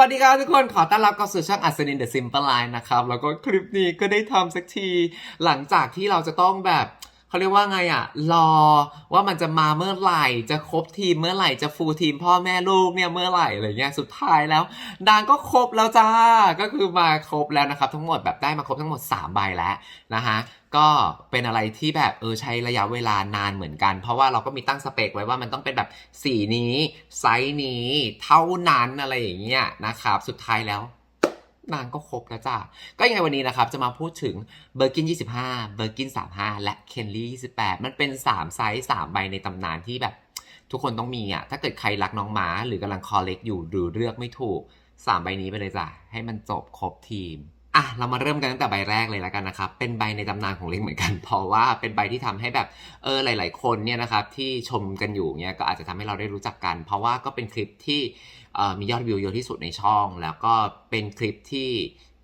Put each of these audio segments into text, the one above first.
สวัสดีครับทุกคนขอต้อนรับเข้าสู่ช่องอัศนิน The Simple Line นะครับ แล้วก็คลิปนี้ก็ได้ทำสักทีหลังจากที่เราจะต้องแบบเขาเรียกว่าไงอะรอว่ามันจะมาเมื่อไหร่ จะครบทีมเมื่อไหร่จะฟูลทีมพ่อแม่ลูกเนี่ยเมื่อไหร่อะไรเงี้ยสุดท้ายแล้วดางก็ครบแล้วจ้าก็คือมาครบแล้วนะครับ ทั้งหมดแบบได้มาครบทั้งหมด 3 ใบแล้วนะฮะ ก็เป็นอะไรที่แบบเออใช้ระยะเวลานานเหมือนกัน เพราะว่าเราก็มีตั้งสเปคไว้ว่ามันต้องเป็นแบบสีนี้ไซส์นี้เท่านั้นอะไรอย่างเงี้ยนะครับสุดท้ายแล้วนางก็ครบแล้วจ้าก็ยังไงวันนี้นะครับ จะมาพูดถึงเบอร์กิน 25 เบอร์กิน 35 และเคนลี่28 มันเป็น 3 ไซส์ 3 ใบในตำนานที่แบบ ทุกคนต้องมีอะ ถ้าเกิดใครรักน้องหมาหรือกำลังคอเล็กอยู่หรือเลือกไม่ถูก 3 ใบนี้ไปเลยจ้ะให้มันจบครบทีม อะเรามาเริ่มกันตั้งแต่ใบแรกเลยแล้วกันนะครับเป็นใบในตำนานของเล็กเหมือนกัน เพราะว่าเป็นใบที่ทำให้แบบเออหลาย ๆ คนเนี่ยนะครับที่ชมกันอยู่เนี่ยก็อาจจะทำให้เราได้รู้จักกัน เพราะว่าก็เป็นคลิปที่มียอดวิวเยอะที่สุดในช่อง แล้วก็เป็นคลิปที่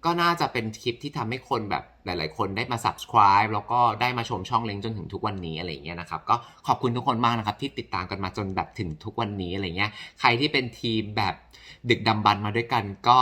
ก็น่าจะเป็นคลิปที่ทำให้คนแบบหลาย ๆ คนได้มา subscribe แล้วก็ได้มาชมช่องเล้งจนถึงทุกวันนี้อะไรเงี้ยนะครับ ก็ขอบคุณทุกคนมากนะครับที่ติดตามกันมาจนแบบถึงทุกวันนี้อะไรเงี้ย ใครที่เป็นทีมแบบดึกดำบรรพ์มาด้วยกันก็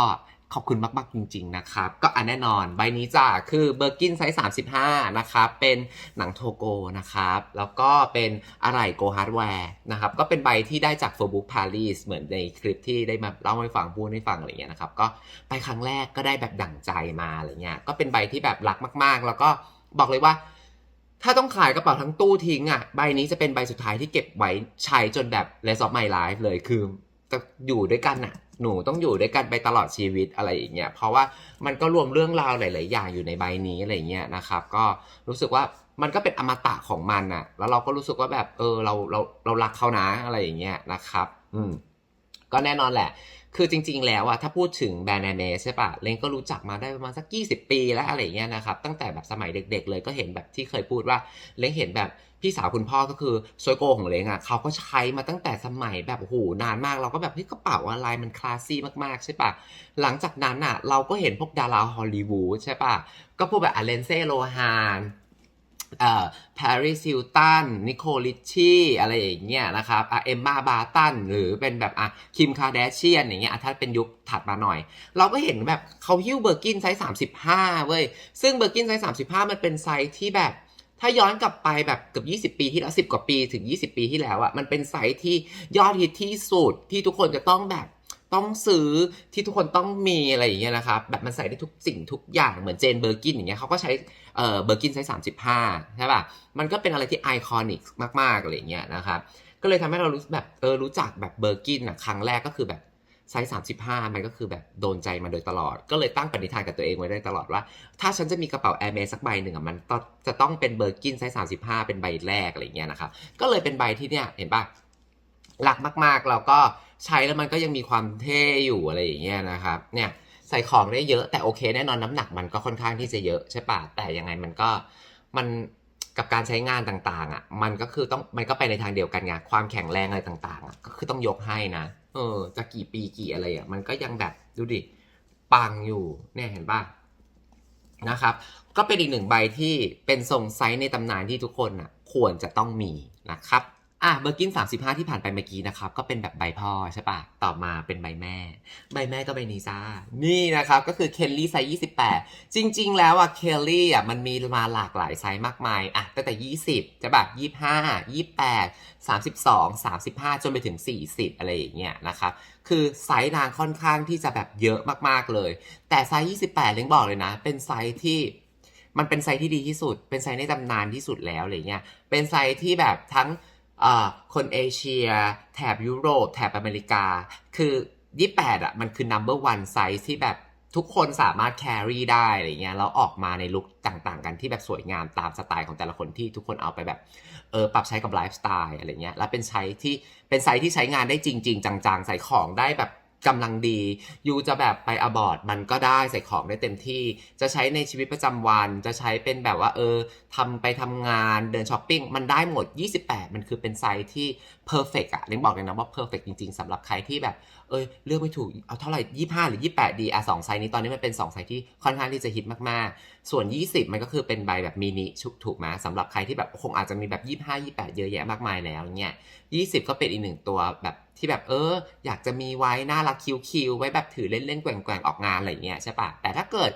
ขอบคุณมาก ๆ จริง ๆ นะครับ ก็อันแน่นอนใบนี้จ้ะคือเบอร์กินไซส์ 35 นะครับ เป็นหนังโทโกนะครับ แล้วก็เป็นอะไหล่โกฮาร์ดแวร์นะครับ ก็เป็นใบที่ได้จาก f o r b o o k Paris เหมือนในคลิปที่ได้มาเล่าให้ฟังพูดให้ฟังอะไรเงี้ยนะครับ ก็ไปครั้งแรกก็ได้แบบดั่งใจมาอะไรเงี้ย ก็เป็นใบที่แบบรักมาก ๆ แล้วก็บอกเลยว่าถ้าต้องขายกระเป๋าทั้งตู้ทิ้งอะ ใบนี้จะเป็นใบสุดท้ายที่เก็บไว้ใช้จนแบบ rest of my life เลยคือ จะอยู่ด้วยกันอะ หนูต้องอยู่ด้วยกันไปตลอดชีวิตอะไรอย่างเงี้ย เพราะว่ามันก็รวมเรื่องราวหลาย ๆ อย่างอยู่ในใบนี้อะไรเงี้ยนะครับ ก็รู้สึกว่ามันก็เป็นอมตะของมันอะ แล้วเราก็รู้สึกว่าแบบเออเราเราเรารักเขานะอะไรอย่างเงี้ยนะครับ อืม ก็แน่นอนแหละ คือจริง ๆ แล้วอะถ้าพูดถึงแบรนด์แอเมสใช่ปะเลงก็รู้จักมาได้ประมาณสัก 20 ปีแล้วอะไรเงี้ยนะครับ ตั้งแต่แบบสมัยเด็ก ๆ เลยก็เห็นแบบที่เคยพูดว่าเลงเห็นแบบพี่สาวคุณพ่อก็คือโซยโกของเลงอะเขาก็ใช้มาตั้งแต่สมัยแบบโอ้โหนานมาก เราก็แบบเฮ้ยกระเป๋าอะไรมันคลาสซี่มากๆ ใช่ปะหลังจากนั้นอะเราก็เห็นพวกดาราฮอลลีวูดใช่ปะก็พวกแบบอเลนเซโลฮาน เอ่อปาริสฮิลตันนิโคลิชชี่อะไรอย่างเงี้ยนะครับอะเอมมาบาตันหรือเป็นแบบอะคิมคาเดเชียนอย่างเงี้ยอะถ้าเป็นยุคถัดมาหน่อย เราก็เห็นแบบเขาหิ้วเบอร์กินไซส์35 เว้ย ซึ่งเบอร์กินไซส์35 มันเป็นไซส์ที่แบบถ้าย้อนกลับไปแบบเกือบ20 ปีที่แล้ว 10 กว่าปีถึง 20 ปีที่แล้วอะมันเป็นไซส์ที่ยอดฮิตที่สุดที่ทุกคนจะต้องแบบ ต้องซื้อที่ทุกคนต้องมีอะไรอย่างเงี้ยนะครับแบบมันใส่ได้ทุกสิ่งทุกอย่างเหมือนเจนเบอร์กินอย่างเงี้ยเขาก็ใช้เอ่อเบอร์กินไซส์สามสิบห้าใช่ป่ะมันก็เป็นอะไรที่ไอคอนิกมากๆอะไรอย่างเงี้ยนะครับก็เลยทำให้เรารู้แบบเออรู้จักแบบเบอร์กินอะครั้งแรกก็คือแบบไซส์สามสิบห้ามันก็คือแบบโดนใจมาโดยตลอด ก็เลยตั้งปณิธานกับตัวเองไว้ได้ตลอดว่า ถ้าฉันจะมีกระเป๋าแอร์เมสสักใบหนึ่งอะมันต้องจะต้องเป็นเบอร์กินไซส์สามสิบห้าเป็นใบแรกอะไรเงี้ยนะครับก็เลยเป็นใบที่เนี่ยเห็นป่ะหลักมากๆแล้วก็ ใช้แล้วมันก็ยังมีความเท่อยู่อะไรอย่างเงี้ยนะครับ เนี่ยใส่ของได้เยอะแต่โอเค แน่นอนน้ำหนักมันก็ค่อนข้างที่จะเยอะใช่ปะแต่ยังไงมันก็มันกับการใช้งานต่างๆ อะ มันก็คือต้องมันก็ไปในทางเดียวกันไงความแข็งแรงอะไรต่างๆอะก็คือต้องยกให้นะเออจะกี่ปีกี่อะไรอะมันก็ยังแบบดูดิปังอยู่เนี่ยเห็นปะนะครับ ก็เป็นอีกหนึ่งใบที่เป็นทรงไซส์ในตำนานที่ทุกคนอะควรจะต้องมีนะครับ อะเบอร์กิน35 ที่ผ่านไปเมื่อกี้นะครับ ก็เป็นแบบใบพ่อใช่ปะต่อมาเป็นใบแม่ ใบแม่ก็ใบนี้จ้า นี่นะครับ ก็คือเคลลี่ไซส์28 จริง ๆ แล้วอะเคลลี่อะมันมีมาหลากหลายไซส์มากมายอะตั้งแต่ 20ใช่ปะ25 28 32 35 จนไปถึง 40 อะไรอย่างเงี้ยนะครับคือไซส์นางค่อนข้างที่จะแบบเยอะมากๆเลย แต่ไซส์28เล้งบอกเลยนะ เป็นไซส์ที่มันเป็นไซส์ที่ดีที่สุด เป็นไซส์ในตำนานที่สุดแล้วอะไรเงี้ยเป็นไซส์ที่แบบทั้ง คนเอเชีย แถบยุโรป แถบอเมริกา คือ28อะมันคือ number one ไซส์ที่แบบทุกคนสามารถ carry ได้อะไรเงี้ยแล้วออกมาในลุคต่างๆ กันที่แบบสวยงามตามสไตล์ของแต่ละคนที่ทุกคนเอาไปแบบเออปรับใช้กับไลฟ์สไตล์อะไรเงี้ยแล้วเป็นใช้ที่เป็นไซส์ที่ใช้งานได้จริง ๆ จังๆ ใส่ของได้แบบ กำลังดียูจะแบบไปอบอร์ดมันก็ได้ใส่ของได้เต็มที่ จะใช้ในชีวิตประจำวัน จะใช้เป็นแบบว่าเออทำไปทำงานเดินช้อปปิ้ง มันได้หมด 28 มันคือเป็นไซส์ที่เพอร์เฟกอะเล้งบอกเลยนะว่าเพอร์เฟกจริง ๆสำหรับใครที่แบบ เอยเลือกไม่ถูกเอาเท่าไหร่25หรือ28ดีอะสองไซส์นี้ตอนนี้มันเป็น2ไซส์ที่ค่อนข้างที่จะฮิตมากๆ ส่วน20มันก็คือเป็นใบแบบมินิชุกถูกไหมสำหรับใครที่แบบคงอาจจะมีแบบ25 28เยอะแยะมากมายแล้วเนี่ย20ก็เป็นอีกหนึ่งตัวแบบที่แบบเออ อยากจะมีไว้น่ารักคิวๆไว้แบบถือเล่นๆแกว่งๆออกงานอะไรเงี้ยใช่ปะแต่ถ้าเกิด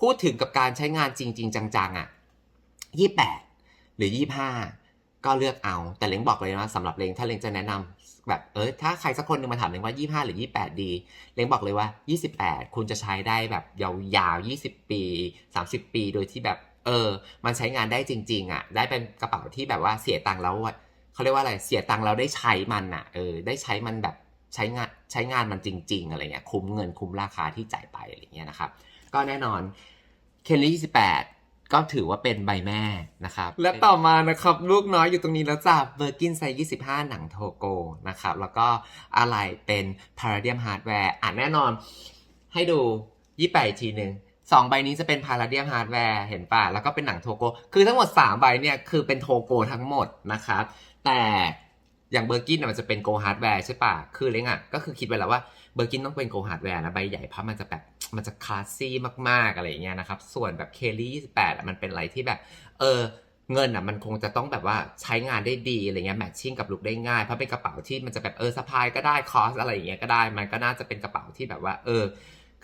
พูดถึงกับการใช้งานจริง ๆ จังๆอะยี่แปดหรือยี่ห้าก็เลือกเอาแต่เล้งบอกเลยนะสำหรับเล้งถ้าเล้งจะแนะนำ แบบเออถ้าใครสักคนหนึงมาถามเล้งว่ายี่ห้าหรือยี่แปดดี เล้งบอกเลยว่า 28 คุณจะใช้ได้แบบยาวๆ 20 ปี 30 ปีโดยที่แบบเออ มันใช้งานได้จริง ๆอะ ได้เป็นกระเป๋าที่แบบว่าเสียตังค์แล้วเขาเรียกว่าอะไร เสียตังค์แล้วได้ใช้มันอะ เออ ได้ใช้มันแบบใช้งานใช้งานมันจริง ๆ อะไรเงี้ย คุ้มเงินคุ้มราคาที่จ่ายไปอะไรเงี้ยนะครับ ก็แน่นอนเคนลี่28 ก็ถือว่าเป็นใบแม่นะครับ และต่อมานะครับ ลูกน้อยอยู่ตรงนี้แล้วจ้ะเบอร์กินไซส์25 หนังโทโกนะครับ แล้วก็อะไรเป็นพาราเดียมฮาร์ดแวร์อะแน่นอนให้ดูยี่แปดทีหนึ่งสองใบนี้จะเป็นพาราเดียมฮาร์ดแวร์เห็นป่ะ แล้วก็เป็นหนังโทโก คือทั้งหมด 3 ใบเนี่ย คือเป็นโทโกทั้งหมดนะครับ แต่อย่างเบอร์กินมันจะเป็นโกฮาร์ดแวร์ใช่ป่ะ คือเล้งอะ ก็คือคิดไว้แล้วว่าเบอร์กินต้องเป็นโกฮาร์ดแวร์นะใบใหญ่เพราะมันจะแบบ มันจะคลาสซี่มากๆอะไรเงี้ยนะครับ ส่วนแบบเคลลี่28อะมันเป็นอะไรที่แบบ เออเงินอะมันคงจะต้องแบบว่าใช้งานได้ดีอะไรเงี้ยแมทชิ่งกับลุคได้ง่าย เพราะเป็นกระเป๋าที่มันจะแบบเออสะพายก็ได้คอสอะไรอย่างเงี้ยก็ได้ มันก็น่าจะเป็นกระเป๋าที่แบบว่า เออ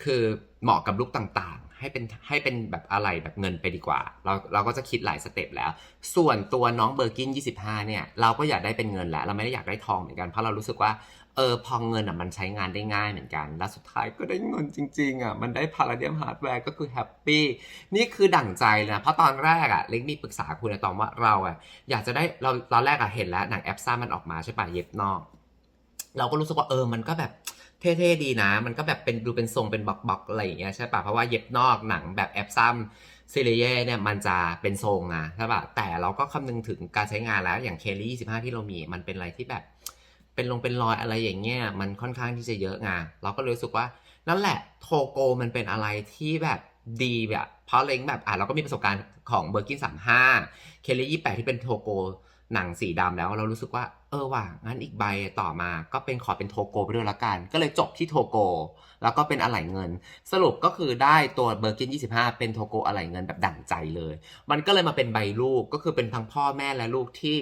คือเหมาะกับลุคต่าง ให้เป็นให้เป็นแบบอะไรแบบเงินไปดีกว่า เราเราก็จะคิดหลายสเต็ปแล้ว ส่วนตัวน้องเบอร์กิน 25 เนี่ย เราก็อยากได้เป็นเงินแหละ เราไม่ได้อยากได้ทองเหมือนกัน เพราะเรารู้สึกว่า เออ พอเงินอะมันใช้งานได้ง่ายเหมือนกัน แล้วสุดท้ายก็ได้เงินจริงๆอะ มันได้พาราเดียมฮาร์ดแวร์ก็คือแฮปปี้ นี่คือดั่งใจเลยนะ เพราะตอนแรกอะ เล็กมีปรึกษาคุณนะตอนว่าเราอะ อยากจะได้เราตอนแรกอะเห็นแล้วหนังแอปซ่ามันออกมาใช่ป่ะเย็บนอก เราก็รู้สึกว่าเออ มันก็แบบ เท่ๆดีนะ มันก็แบบเป็นดูเป็นทรงเป็นบล็อกๆอะไรอย่างเงี้ยใช่ป่ะเพราะว่าเย็บนอกหนังแบบแอปซัมซีเรียเนี่ยมันจะเป็นทรงนะใช่ป่ะแต่เราก็คำนึงถึงการใช้งานแล้วอย่างเคลลี่25 ที่เรามีมันเป็นอะไรที่แบบ เป็นลงเป็นรอยอะไรอย่างเงี้ยมันค่อนข้างที่จะเยอะไงเราก็รู้สึกว่านั่นแหละโทโกมันเป็นอะไรที่แบบดีแบบเพราะเล้งแบบอะเราก็มีประสบการณ์ของเบอร์กิน35เคลลี่28ที่เป็นโทโกหนังสีดำแล้วเรารู้สึกว่า เออว่ะงั้นอีกใบต่อมาก็เป็นขอเป็นโทโกไปด้วยละกัน ก็เลยจบที่โทโก แล้วก็เป็นอะไหล่เงิน สรุปก็คือได้ตัวเบอร์กิน 25 เป็นโทโกอะไหล่เงินแบบดั่งใจเลย มันก็เลยมาเป็นใบลูกก็คือเป็นทั้งพ่อแม่และลูกที่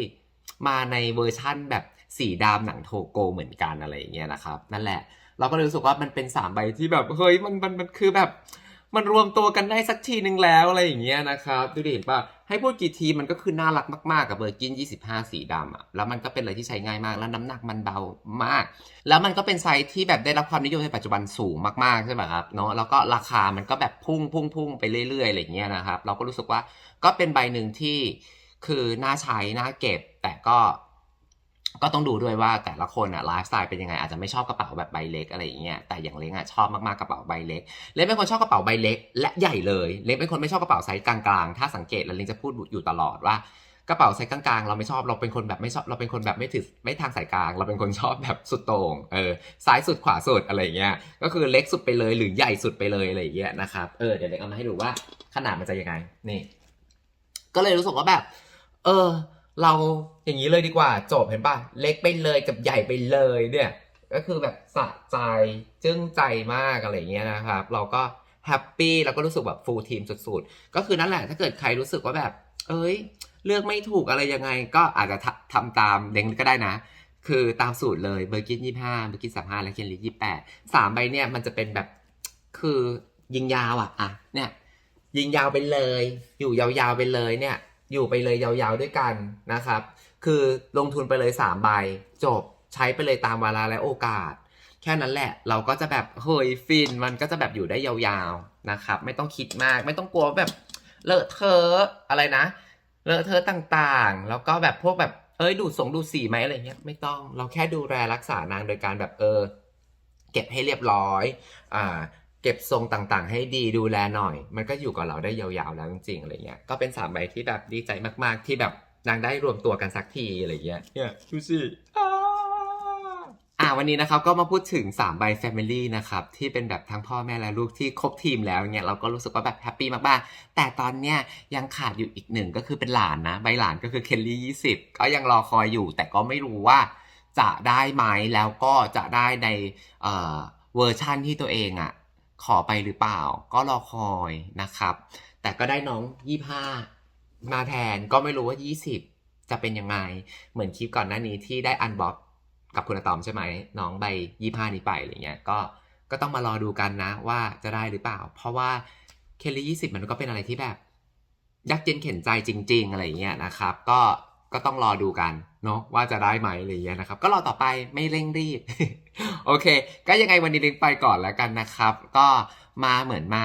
มาในเวอร์ชั่นแบบสีดำหนังโทโกเหมือนกันอะไรอย่างเงี้ยนะครับ นั่นแหละ เราก็เลยรู้สึกว่ามันเป็นสามใบที่แบบเฮ้ยมันมันมันคือแบบ มันรวมตัวกันได้สักทีนึงแล้วอะไรอย่างเงี้ยนะครับดูดิเห็นปะ ให้พูดกี่ทีมันก็คือน่ารักมากๆกับเบอร์กิน 25 สีดำอะแล้วมันก็เป็นอะไรที่ใช้ง่ายมาก แล้วน้ำหนักมันเบามาก แล้วมันก็เป็นไซส์ที่แบบได้รับความนิยมในปัจจุบันสูงมากๆใช่ไหมครับเนาะแล้วก็ราคามันก็แบบพุ่งพุ่งพุ่งไปเรื่อยๆอะไรอย่างเงี้ยนะครับ เราก็รู้สึกว่าก็เป็นใบหนึ่งที่คือน่าใช้น่าเก็บ แต่ก็ ก็ต้องดูด้วยว่าแต่ละคนอะไลฟ์สไตล์เป็นยังไงอาจจะไม่ชอบกระเป๋าแบบใบเล็กอะไรอย่างเงี้ยแต่อย่างเล้งอะชอบมากๆกระเป๋าใบเล็ก เล้งเป็นคนชอบกระเป๋าใบเล็ก และใหญ่เลยเล้งเป็นคนไม่ชอบกระเป๋าไซส์กลางๆ ถ้าสังเกตแล้วเล้งจะพูดอยู่ตลอดว่ากระเป๋าไซส์กลางๆ เราไม่ชอบเราเป็นคนแบบไม่ชอบเราเป็นคนแบบไม่ถือไม่ทางสายกลาง เราเป็นคนชอบแบบสุดโต่งเออซ้ายสุดขวาสุดอะไรเงี้ยก็คือเล็กสุดไปเลยหรือใหญ่สุดไปเลยอะไรเงี้ยนะครับเออเดี๋ยวเล้งเอามาให้ดูว่าขนาดมันจะยังไงนี่ ก็เลยรู้สึกว่าแบบ เออ เราอย่างนี้เลยดีกว่า จบเห็นป่ะ เล็กไปเลยกับใหญ่ไปเลยเนี่ย ก็คือแบบสะใจจึ้งใจมากอะไรอย่างเงี้ยนะครับ เราก็แฮปปี้แล้วก็รู้สึกแบบฟูลทีมสุดๆ ก็คือนั่นแหละถ้าเกิดใครรู้สึกว่าแบบ เอ้ย เลือกไม่ถูกอะไรยังไง ก็อาจจะทำทำตามเด้งก็ได้นะ คือตามสูตรเลยเบอร์กินยี่ห้าเบอร์กินสามห้าและเคนลิยี่แปดสามใบเนี่ยมันจะเป็นแบบคือยิงยาวอะอะเนี่ยยิงยาวไปเลย อยู่ยาวๆไปเลยเนี่ย อยู่ไปเลยยาวๆด้วยกันนะครับ คือลงทุนไปเลย3ใบจบใช้ไปเลยตามเวลาและโอกาส แค่นั้นแหละเราก็จะแบบเฮ้ยฟินมันก็จะแบบอยู่ได้ยาวๆนะครับ ไม่ต้องคิดมากไม่ต้องกลัวแบบเลอะเทอะอะไรนะเลอะเทอะต่างๆ แล้วก็แบบพวกแบบเอ้ยดูดสงดูสีไหมอะไรเงี้ยไม่ต้องเราแค่ดูแลรักษานางโดยการแบบเออ เก็บให้เรียบร้อยอ่า เก็บทรงต่างๆ ให้ดีดูแลหน่อย มันก็อยู่กับเราได้ยาวๆแล้วจริงๆอะไรเงี้ยก็เป็นสามใบที่แบบดีใจมากๆ ที่แบบนางได้รวมตัวกันสักทีอะไรเงี้ยเนี่ยดูสิอ่าอ่าวันนี้นะครับก็มาพูดถึง3ใบ Family นะครับที่เป็นแบบทั้งพ่อแม่และลูกที่ครบทีมแล้วเนี่ยเราก็รู้สึกว่าแบบแฮปปี้มากๆ แต่ตอนเนี้ยยังขาดอยู่อีกหนึ่งก็คือเป็นหลานนะ ใบหลานก็คือเคลลี่20ก็ยังรอคอยอยู่ แต่ก็ไม่รู้ว่าจะได้ไหมแล้วก็จะได้ในเอ่อเวอร์ชั่นที่ตัวเองอะ ขอไปหรือเปล่า ก็รอคอยนะครับ แต่ก็ได้น้อง25มาแทนก็ไม่รู้ว่า 20 จะเป็นยังไง เหมือนคลิปก่อนหน้านี้ที่ได้อันบ็อกกับคุณอตอมใช่ไหมน้องใบยี่ห้านี้ไปอะไรเงี้ยก็ก็ต้องมารอดูกันนะว่าจะได้หรือเปล่า เพราะว่าเคลลี่ยี่สิบมันก็เป็นอะไรที่แบบ ยักเย็นเข็นใจจริง ๆ อะไรเงี้ยนะครับ ก็ ก็ต้องรอดูกันเนาะว่าจะได้ไหมอะไรเงี้ยนะครับ ก็รอต่อไปไม่เร่งรีบ โอเค ก็ยังไงวันนี้ลิงไปก่อนแล้วกันนะครับ ก็มาเหมือนมา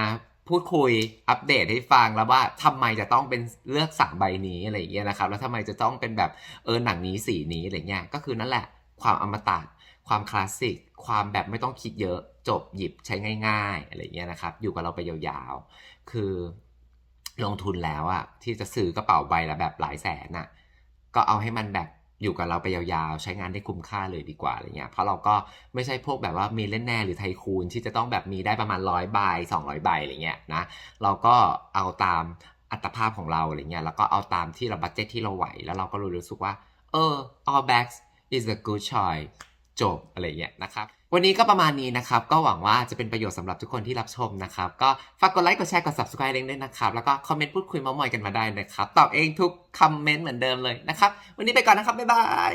พูดคุยอัปเดตให้ฟังแล้วว่าทำไมจะต้องเป็นเลือกสั่งใบนี้อะไรเงี้ยนะครับ แล้วทำไมจะต้องเป็นแบบเออหนังนี้สีนี้อะไรเงี้ยก็คือนั่นแหละความอมตะความคลาสสิกความแบบไม่ต้องคิดเยอะจบหยิบใช้ง่าย ๆอะไรเงี้ยนะครับ อยู่กับเราไปยาวๆ คือลงทุนแล้วอะที่จะซื้อกระเป๋าใบละแบบหลายแสนอะ ก็เอาให้มันแบบอยู่กับเราไปยาวๆ ใช้งานได้คุ้มค่าเลยดีกว่าอะไรเงี้ยเพราะเราก็ไม่ใช่พวกแบบว่ามีเล่นแน่หรือไทคูนที่จะต้องแบบมีได้ประมาณร้อยใบสองร้อยใบอะไรเงี้ยนะเราก็เอาตามอัตภาพของเราอะไรเงี้ยแล้วก็เอาตามที่เราบัตเจ็ตที่เราไหว แล้วเราก็รู้สึกว่าเออ all backs is a good choice จบอะไรเงี้ยนะครับ วันนี้ก็ประมาณนี้นะครับ ก็หวังว่าจะเป็นประโยชน์สำหรับทุกคนที่รับชมนะครับ ก็ฝากกดไลค์ กดแชร์ กด subscribe เล้งด้วยนะครับ แล้วก็คอมเมนต์พูดคุยมาท์มอยกันมาได้นะครับ ตอบเองทุกคอมเมนต์เหมือนเดิมเลยนะครับ วันนี้ไปก่อนนะครับ บ๊ายบาย